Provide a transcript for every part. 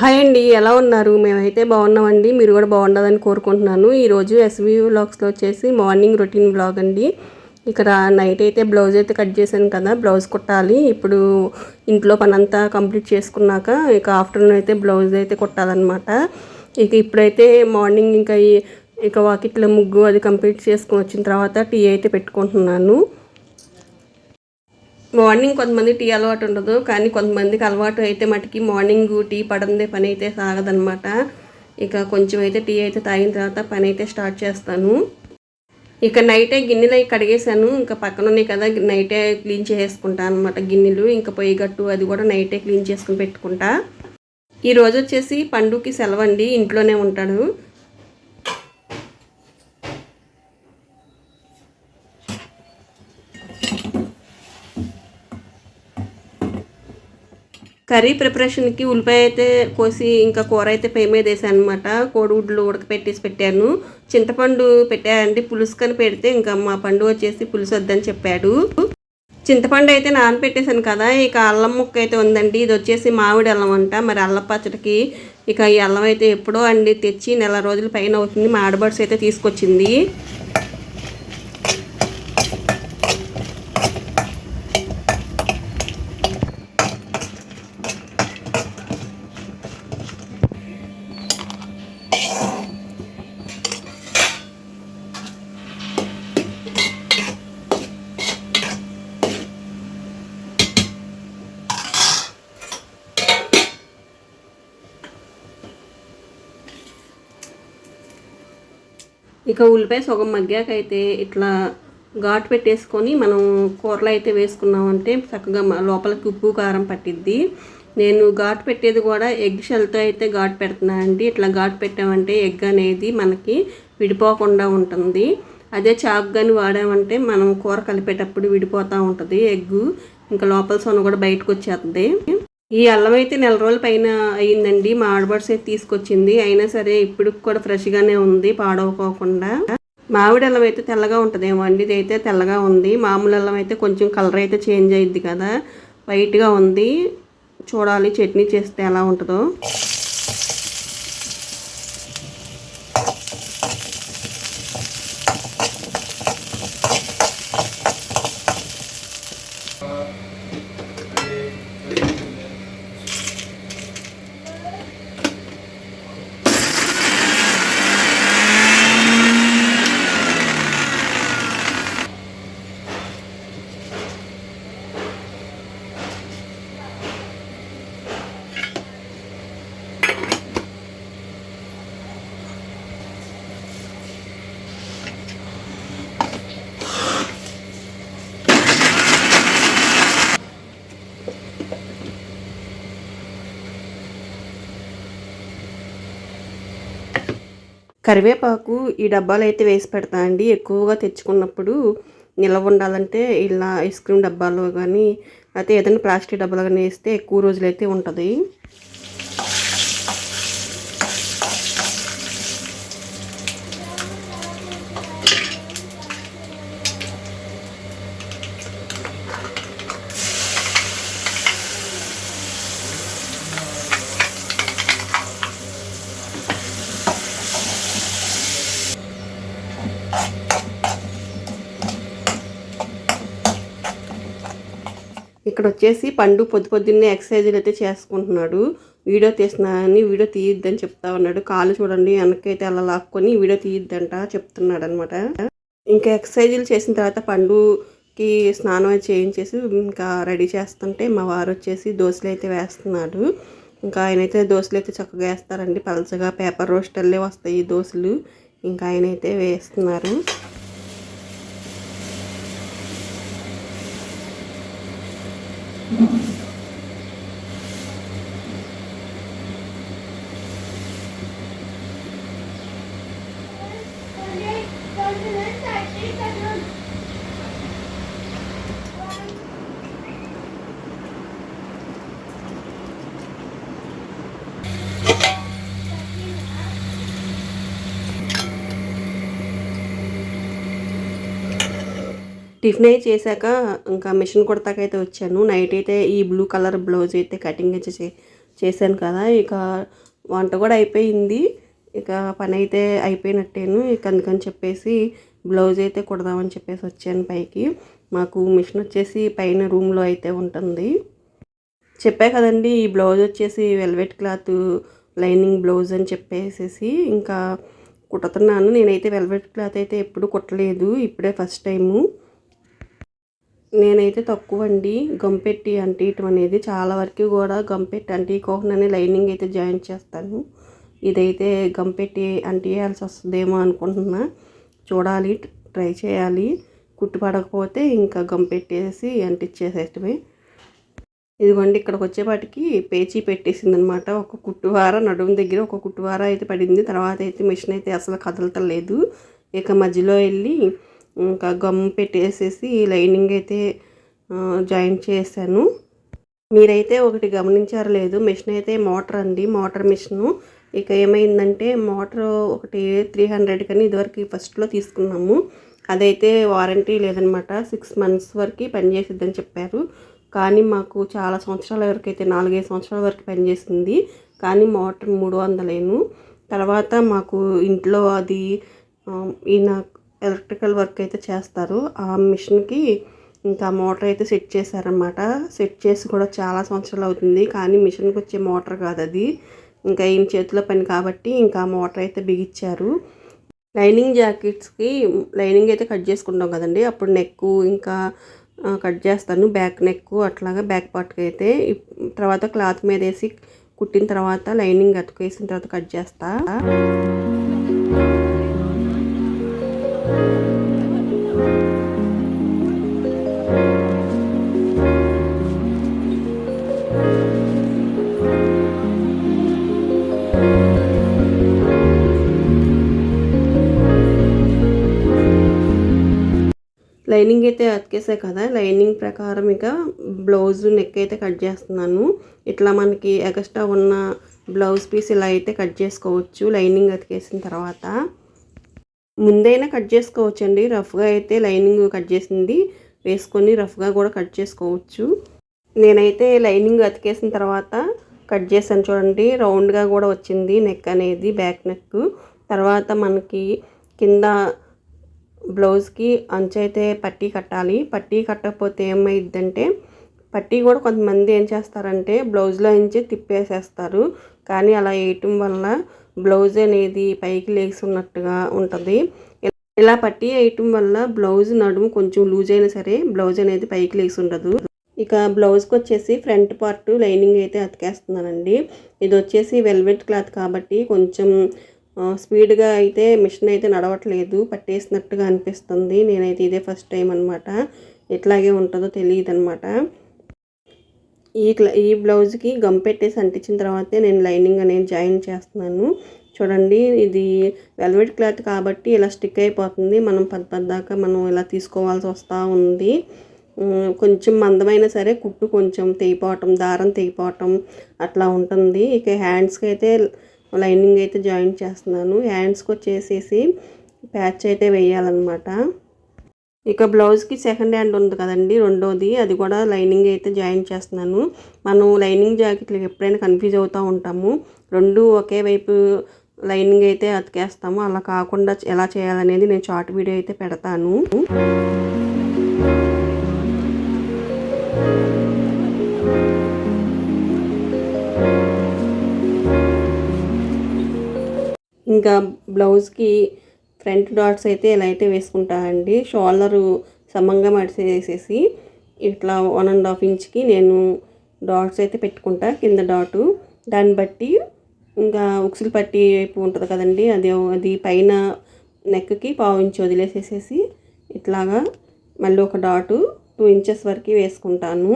Hi అండి ఎలా ఉన్నారు? మేమైతే బాగున్నామండి మీరు కూడా బాగుండదని కోరుకుంటున్నాను. ఈరోజు ఎస్వి వ్లాగ్స్లో వచ్చేసి మార్నింగ్ రొటీన్ బ్లాగ్ అండి. ఇక్కడ నైట్ అయితే బ్లౌజ్ అయితే కట్ చేశాను కదా బ్లౌజ్ కుట్టాలి. ఇప్పుడు ఇంట్లో పనంతా కంప్లీట్ చేసుకున్నాక ఇక ఆఫ్టర్నూన్ అయితే బ్లౌజ్ అయితే కుట్టాలన్నమాట. ఇక ఇప్పుడైతే మార్నింగ్ ఇంకా ఇక వాకిట్లో ముగ్గు అది కంప్లీట్ చేసుకుని వచ్చిన తర్వాత టీ అయితే పెట్టుకుంటున్నాను. మార్నింగ్ కొంతమంది టీ అలవాటు ఉండదు కానీ కొంతమందికి అలవాటు అయితే మటుకి మార్నింగ్ టీ పడందే పని అయితే సాగదనమాట ఇక కొంచెం అయితే టీ అయితే తాగిన తర్వాత పని అయితే స్టార్ట్ చేస్తాను. ఇక నైటే గిన్నెలు అవి కడిగేశాను. ఇంకా పక్కన ఉన్నాయి కదా నైటే క్లీన్ చేసుకుంటాను అనమాట గిన్నెలు. ఇంకా పొయ్యి గట్టు అది కూడా నైటే క్లీన్ చేసుకుని పెట్టుకుంటా. ఈరోజు వచ్చేసి పండుకి సెలవండి ఇంట్లోనే ఉంటాడు. కర్రీ ప్రిపరేషన్కి ఉల్లిపాయ అయితే కోసి ఇంకా కూర అయితే పై మీద వేసాను అనమాట కోడిగుడ్లు ఉడకపెట్టేసి పెట్టాను. చింతపండు పెట్టానండి. పులుసు కని పెడితే ఇంకా మా పండు వచ్చేసి పులుసు వద్దని చెప్పాడు. చింతపండు అయితే నానపెట్టేశాను కదా ఇక అల్లం ముక్క అయితే ఉందండి. ఇది వచ్చేసి మామిడి అల్లం అంట. మరి అల్లం పచ్చడికి ఇక ఈ అల్లం అయితే ఎప్పుడో అండి తెచ్చి నెల రోజుల పైన అవుతుంది. మా ఆడబడ్స్ అయితే తీసుకొచ్చింది. ఇక ఉల్లిపాయ సగం మగ్గాకైతే అయితే ఇట్లా ఘాటు పెట్టేసుకొని మనం కూరలో అయితే వేసుకున్నామంటే చక్కగా లోపలికి ఉప్పు కారం పట్టిద్ది. నేను ఘాటు పెట్టేది కూడా ఎగ్ షెల్తో అయితే ఘాటు పెడుతున్నాను అండి. ఇట్లా ఘాటు పెట్టామంటే ఎగ్ అనేది మనకి విడిపోకుండా ఉంటుంది. అదే చాకు కానీ వాడామంటే మనం కూర కలిపేటప్పుడు విడిపోతూ ఉంటుంది ఎగ్గు. ఇంకా లోపల సొన కూడా బయటకు వచ్చేస్తుంది ఈ అల్లం అయితే నెల రోజుల పైన అయ్యిందండి. మా ఆడబడ్స్ అయితే తీసుకొచ్చింది. అయినా సరే ఇప్పుడు కూడా ఫ్రెష్గానే ఉంది పాడవకోకుండా. మామిడి అల్లం అయితే తెల్లగా ఉంటుందేమో అండి. ఇది అయితే తెల్లగా ఉంది. మామూలు అల్లం అయితే కొంచెం కలర్ అయితే చేంజ్ అయ్యిద్ది కదా. వైట్గా ఉంది. చూడాలి చట్నీ చేస్తే ఎలా ఉంటుందో. కరివేపాకు ఈ డబ్బాలు అయితే వేసి పెడతా అండి. ఎక్కువగా తెచ్చుకున్నప్పుడు నిల్వ ఉండాలంటే ఇలా ఐస్ క్రీమ్ డబ్బాలో కానీ అయితే ఏదైనా ప్లాస్టిక్ డబ్బాలో కానీ వేస్తే ఎక్కువ రోజులైతే ఉంటుంది. ఇక్కడ వచ్చేసి పండు పొద్దు పొద్దున్నే ఎక్సర్సైజులు అయితే చేసుకుంటున్నాడు. వీడియో తీస్తున్నానని వీడియో తీయొద్దని చెప్తా ఉన్నాడు. కాలు చూడండి వెనకైతే అలా లాక్కొని వీడియో తీయొద్దంట చెప్తున్నాడు అనమాట ఇంకా ఎక్సర్సైజులు చేసిన తర్వాత పండుకి స్నానం చేయించేసి ఇంకా రెడీ చేస్తుంటే మా వారు వచ్చేసి దోశలు అయితే వేస్తున్నాడు. ఇంకా ఆయన అయితే దోశలు అయితే చక్కగా వేస్తారండి. పలచగా పేపర్ రోస్టర్లే వస్తాయి దోశలు. ఇంకా ఆయన అయితే వేస్తున్నారు. టిఫిన్ అయితే చేశాక ఇంకా మిషన్ కుడతాకైతే వచ్చాను. నైట్ అయితే ఈ బ్లూ కలర్ బ్లౌజ్ అయితే కటింగ్ అయితే చే చేశాను కదా. ఇక వంట కూడా అయిపోయింది. ఇక పని అయితే అయిపోయినట్టేను. ఇక అందుకని చెప్పేసి బ్లౌజ్ అయితే కుడదామని చెప్పేసి వచ్చాను పైకి. మాకు మిషన్ వచ్చేసి పైన రూమ్లో అయితే ఉంటుంది. చెప్పా కదండి ఈ బ్లౌజ్ వచ్చేసి వెల్వెట్ క్లాత్ లైనింగ్ బ్లౌజ్ అని చెప్పేసేసి ఇంకా కుట్టుతున్నాను. నేనైతే వెల్వెట్ క్లాత్ అయితే ఎప్పుడు కుట్టలేదు. ఇప్పుడే ఫస్ట్ టైము. నేనైతే తక్కువ అండి గంపెట్టి అంటీయటం అనేది చాలా వరకు కూడా గంపెట్టి అంటీకోకుండానే లైనింగ్ అయితే జాయిన్ చేస్తాను. ఇదైతే గంపెట్టి అంటీయాల్సి వస్తుందేమో అనుకుంటున్నా. చూడాలి ట్రై చేయాలి. కుట్టుపడకపోతే ఇంకా గంపెట్టేసి అంటించేసేటమే ఇదిగోండి ఇక్కడికి వచ్చేపాటికి పేచీ పెట్టేసింది అనమాట ఒక కుట్టువార నడుము దగ్గర ఒక కుట్టువార అయితే పడింది. తర్వాత అయితే మిషన్ అయితే అసలు కదలతలేదు ఇక మధ్యలో వెళ్ళి ఇంకా గమ్ పెట్టేసేసి లైనింగ్ అయితే జాయిన్ చేశాను. మీరైతే ఒకటి గమనించారు లేదు మిషన్ అయితే మోటార్ అండి మోటార్ మిషను. ఇక ఏమైందంటే మోటార్ ఒకటి త్రీ హండ్రెడ్ కానీ ఇదివరకు ఫస్ట్లో తీసుకున్నాము. అదైతే వారంటీ లేదనమాట సిక్స్ మంత్స్ వరకు పనిచేసిద్దని చెప్పారు. కానీ మాకు చాలా సంవత్సరాల వరకు అయితే నాలుగైదు సంవత్సరాల వరకు పనిచేసింది కానీ మోటార్ మూడు వందలేను. తర్వాత మాకు ఇంట్లో అది ఈయన ఎలక్ట్రికల్ వర్క్ అయితే చేస్తారు. ఆ మిషన్కి ఇంకా మోటార్ అయితే సెట్ చేశారనమాట సెట్ చేసి కూడా చాలా సంవత్సరాలు అవుతుంది. కానీ మిషన్కి వచ్చే మోటార్ కాదు అది. ఇంకా ఈయన చేతిలో పని కాబట్టి ఇంకా మోటార్ అయితే బిగించారు. లైనింగ్ జాకెట్స్కి లైనింగ్ అయితే కట్ చేసుకుంటాం కదండి. అప్పుడు నెక్ ఇంకా కట్ చేస్తాను. బ్యాక్ నెక్ అట్లాగా బ్యాక్ పార్ట్కి అయితే. తర్వాత క్లాత్ మీద వేసి కుట్టిన తర్వాత లైనింగ్ అతుకేసిన తర్వాత కట్ చేస్తా. లైనింగ్ అయితే అతికేసే కదా. లైనింగ్ ప్రకారం ఇక బ్లౌజ్ నెక్ అయితే కట్ చేస్తున్నాను. ఇట్లా మనకి ఎగస్ట్రా ఉన్న బ్లౌజ్ పీస్ ఇలా అయితే కట్ చేసుకోవచ్చు లైనింగ్ అతికేసిన తర్వాత. ముందైనా కట్ చేసుకోవచ్చు అండి రఫ్గా అయితే లైనింగ్ కట్ చేసింది. వేసుకొని రఫ్గా కూడా కట్ చేసుకోవచ్చు. నేనైతే లైనింగ్ అతికేసిన తర్వాత కట్ చేశాను చూడండి. రౌండ్గా కూడా వచ్చింది నెక్ అనేది బ్యాక్ నెక్. తర్వాత మనకి కింద బ్లౌజ్కి అంచైతే పట్టీ కట్టాలి. పట్టీ కట్టకపోతే ఏమైందంటే పట్టీ కూడా కొంతమంది ఏం చేస్తారంటే బ్లౌజ్లో నుంచి తిప్పేసేస్తారు. కానీ అలా వేయటం వల్ల బ్లౌజ్ అనేది పైకి లేచి ఉన్నట్టుగా ఉంటుంది. ఇలా పట్టీ వేయటం వల్ల బ్లౌజ్ నడుము కొంచెం లూజ్ అయినా సరే బ్లౌజ్ అనేది పైకి లేచి ఉండదు ఇక బ్లౌజ్కి వచ్చేసి ఫ్రంట్ పార్ట్ లైనింగ్ అయితే అతికేస్తున్నానండి. ఇది వచ్చేసి వెల్వెట్ క్లాత్ కాబట్టి కొంచెం స్పీడ్గా అయితే మిషన్ అయితే నడవట్లేదు పట్టేసినట్టుగా అనిపిస్తుంది. నేనైతే ఇదే ఫస్ట్ టైం అనమాట ఎట్లాగే ఉంటుందో తెలియదు అనమాట ఈ ఈ బ్లౌజ్కి గమ్ పెట్టేసి అంటించిన తర్వాతే నేను లైనింగ్ అనేది జాయిన్ చేస్తున్నాను. చూడండి ఇది వెల్వెట్ క్లాత్ కాబట్టి ఇలా స్టిక్ అయిపోతుంది. మనం పది పద్దాకా మనం ఇలా తీసుకోవాల్సి వస్తూ ఉంది. కొంచెం మందమైన సరే కుట్టు కొంచెం తెగిపోవటం దారం తెగిపోవటం అట్లా ఉంటుంది. ఇక హ్యాండ్స్కి అయితే లైనింగ్ అయితే జాయిన్ చేస్తున్నాను. హ్యాండ్స్కి వచ్చేసేసి ప్యాచ్ అయితే వేయాలన్నమాట. ఇక బ్లౌజ్కి సెకండ్ హ్యాండ్ ఉంది కదండి రెండోది. అది కూడా లైనింగ్ అయితే జాయిన్ చేస్తున్నాను. మనం లైనింగ్ జాకెట్లు ఎప్పుడైనా కన్ఫ్యూజ్ అవుతూ ఉంటాము. రెండు ఒకే వైపు లైనింగ్ అయితే అతికేస్తాము. అలా కాకుండా ఎలా చేయాలనేది నేను షార్ట్ వీడియో అయితే పెడతాను. ఇంకా బ్లౌజ్కి ఫ్రంట్ డాట్స్ అయితే ఇలా అయితే వేసుకుంటానండి షోల్డరు సమంగా మడిసేసేసి ఇట్లా వన్ అండ్ హాఫ్ ఇంచ్కి నేను డాట్స్ అయితే పెట్టుకుంటా కింద డాటు. దాన్ని బట్టి ఇంకా ఉక్సులు పట్టి వైపు ఉంటుంది కదండి అది అది పైన నెక్కి పావు ఇంచు వదిలేసేసేసి ఇట్లాగా మళ్ళీ ఒక డాటు టూ ఇంచెస్ వరకు వేసుకుంటాను.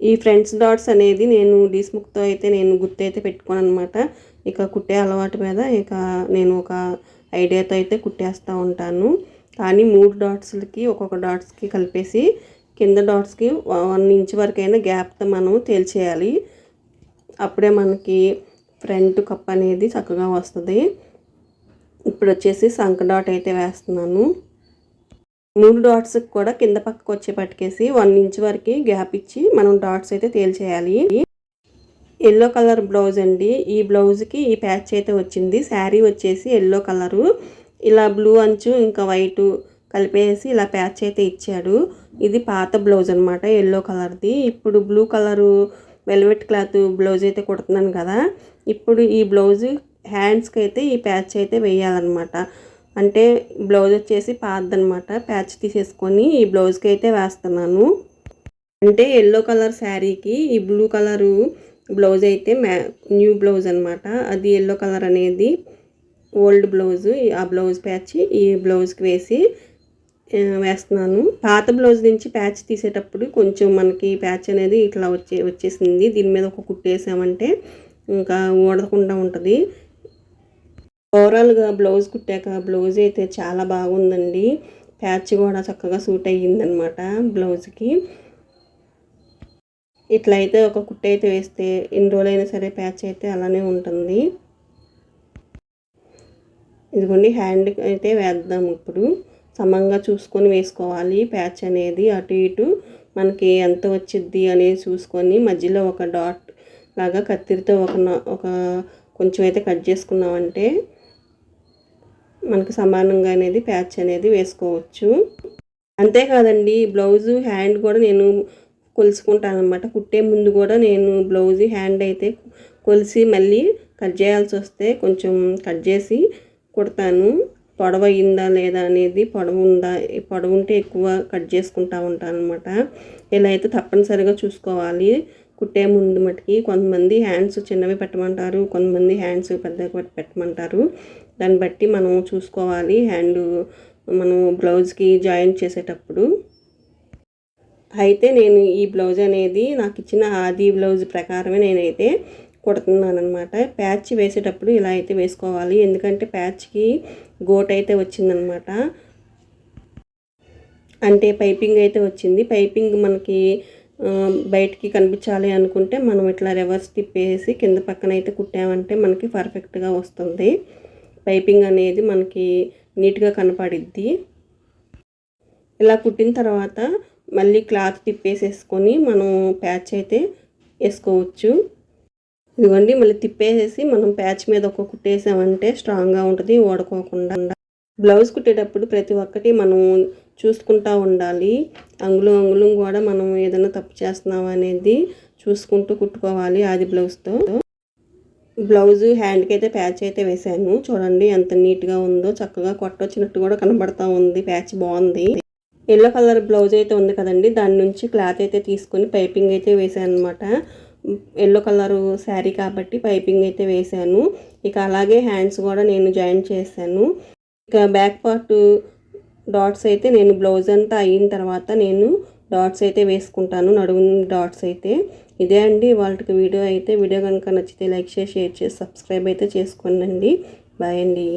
ఈ ఫ్రంట్స్ డాట్స్ అనేది నేను డీస్ముక్తో అయితే నేను గుర్తు అయితే పెట్టుకోను అనమాట ఇక కుట్టే అలవాటు మీద ఇక నేను ఒక ఐడియాతో అయితే కుట్టేస్తూ ఉంటాను. కానీ మూడు డాట్స్లకి ఒక్కొక్క డాట్స్కి కలిపేసి కింద డాట్స్కి వన్ ఇంచ్ వరకైనా గ్యాప్తో మనం తేల్చేయాలి. అప్పుడే మనకి ఫ్రంట్ కప్ అనేది చక్కగా వస్తుంది. ఇప్పుడు వచ్చేసి సంక డాట్ అయితే వేస్తున్నాను. మూడు డాట్స్కి కూడా కింద పక్కకు వచ్చే పట్టుకేసి వన్ ఇంచ్ వరకు గ్యాప్ ఇచ్చి మనం డాట్స్ అయితే తేల్చేయాలి. ఎల్లో కలర్ బ్లౌజ్ అండి. ఈ బ్లౌజ్కి ఈ ప్యాచ్ అయితే వచ్చింది. శారీ వచ్చేసి ఎల్లో కలరు. ఇలా బ్లూ అంచు ఇంకా వైటు కలిపేసి ఇలా ప్యాచ్ అయితే ఇచ్చాడు. ఇది పాత బ్లౌజ్ అనమాట ఎల్లో కలర్ది. ఇప్పుడు blue colour velvet cloth blouse అయితే కుడుతున్నాను కదా. ఇప్పుడు ఈ బ్లౌజ్ హ్యాండ్స్కి అయితే ఈ ప్యాచ్ అయితే వేయాలన్నమాట. అంటే బ్లౌజ్ వచ్చేసి పాతదనమాట ప్యాచ్ తీసేసుకొని ఈ బ్లౌజ్కి అయితే వేస్తున్నాను. అంటే ఎల్లో కలర్ శారీకి ఈ బ్లూ కలరు బ్లౌజ్ అయితే మ్యా న్యూ బ్లౌజ్ అనమాట అది ఎల్లో కలర్ అనేది ఓల్డ్ బ్లౌజ్. ఆ బ్లౌజ్ ప్యాచ్ ఈ బ్లౌజ్కి వేసి వేస్తున్నాను. పాత బ్లౌజ్ నుంచి ప్యాచ్ తీసేటప్పుడు కొంచెం మనకి ప్యాచ్ అనేది ఇట్లా వచ్చే వచ్చేసింది. దీని మీద ఒక కుట్టేసామంటే ఇంకా ఊడకుండా ఉంటుంది. ఓవరాల్గా బ్లౌజ్ కుట్టాక బ్లౌజ్ అయితే చాలా బాగుందండి. ప్యాచ్ కూడా చక్కగా సూట్ అయ్యిందనమాట బ్లౌజ్కి. ఇట్లా అయితే ఒక కుట్ట అయితే వేస్తే ఎన్ని రోజులైనా సరే ప్యాచ్ అయితే అలానే ఉంటుంది. ఇదిగోండి హ్యాండ్ అయితే వేద్దాం ఇప్పుడు. సమంగా చూసుకొని వేసుకోవాలి ప్యాచ్ అనేది అటు ఇటు. మనకి ఎంత వచ్చిద్ది అనేది చూసుకొని మధ్యలో ఒక డాట్ లాగా కత్తిరితో ఒక ఒక కొంచెం అయితే కట్ చేసుకున్నామంటే మనకు సమానంగా అనేది ప్యాచ్ అనేది వేసుకోవచ్చు. అంతేకాదండి బ్లౌజు హ్యాండ్ కూడా నేను కొలుసుకుంటాను అనమాట కుట్టే ముందు కూడా నేను బ్లౌజ్ హ్యాండ్ అయితే కొలిసి మళ్ళీ కట్ చేయాల్సి వస్తే కొంచెం కట్ చేసి కుడతాను. పొడవ అయిందా లేదా అనేది పొడవు ఉందా పొడవు ఉంటే ఎక్కువ కట్ చేసుకుంటా ఉంటాను అనమాట ఇలా అయితే తప్పనిసరిగా చూసుకోవాలి. కుట్టే ముందు మటుకి కొంతమంది హ్యాండ్స్ చిన్నవి పెట్టమంటారు కొంతమంది హ్యాండ్స్ పెద్దగా పెట్టమంటారు. దాన్ని బట్టి మనం చూసుకోవాలి హ్యాండ్ మనం బ్లౌజ్కి జాయిన్ చేసేటప్పుడు. అయితే నేను ఈ బ్లౌజ్ అనేది నాకు ఇచ్చిన ఆది బ్లౌజ్ ప్రకారమే నేనైతే కుడుతున్నాను అనమాట ప్యాచ్ వేసేటప్పుడు ఇలా అయితే వేసుకోవాలి. ఎందుకంటే ప్యాచ్కి గోట్ అయితే వచ్చిందనమాట అంటే పైపింగ్ అయితే వచ్చింది. పైపింగ్ మనకి బయటికి కనిపించాలి అనుకుంటే మనం ఇట్లా రివర్స్ తిప్పేసి కింద పక్కన అయితే కుట్టామంటే మనకి పర్ఫెక్ట్గా వస్తుంది. పైపింగ్ అనేది మనకి నీట్గా కనపడిద్ది. ఇలా కుట్టిన తర్వాత మళ్ళీ క్లాత్ తిప్పేసేసుకొని మనం ప్యాచ్ అయితే వేసుకోవచ్చు. ఇదిగోండి మళ్ళీ తిప్పేసేసి మనం ప్యాచ్ మీద ఒక కుట్టేసామంటే స్ట్రాంగ్గా ఉంటుంది ఓడుకోకుండా బ్లౌజ్ కుట్టేటప్పుడు ప్రతి ఒక్కటి మనం చూసుకుంటా ఉండాలి. అంగుళం అంగుళం కూడా మనం ఏదైనా తప్పు చేస్తున్నాం అనేది చూసుకుంటూ కుట్టుకోవాలి అది బ్లౌజ్తో. బ్లౌజ్ హ్యాండ్కి అయితే ప్యాచ్ అయితే వేసాను. చూడండి ఎంత నీట్గా ఉందో చక్కగా కొట్టొచ్చినట్టు కూడా కనబడతా ఉంది. ప్యాచ్ బాగుంది. ఎల్లో కలర్ బ్లౌజ్ అయితే ఉంది కదండి. దాని నుంచి క్లాత్ అయితే తీసుకొని పైపింగ్ అయితే వేసాను అనమాట ఎల్లో కలర్ శారీ కాబట్టి పైపింగ్ అయితే వేసాను. ఇక అలాగే హ్యాండ్స్ కూడా నేను జాయిన్ చేశాను. ఇక బ్యాక్ పార్ట్ డాట్స్ అయితే నేను బ్లౌజ్ అంతా అయిన తర్వాత నేను డాట్స్ అయితే వేసుకుంటాను. నడుము డాట్స్ అయితే. ఇదే అండి వాళ్ళకి వీడియో అయితే. వీడియో కనుక నచ్చితే లైక్ చేసి షేర్ చేసి సబ్స్క్రైబ్ అయితే చేసుకోండి. బాయ్ అండి.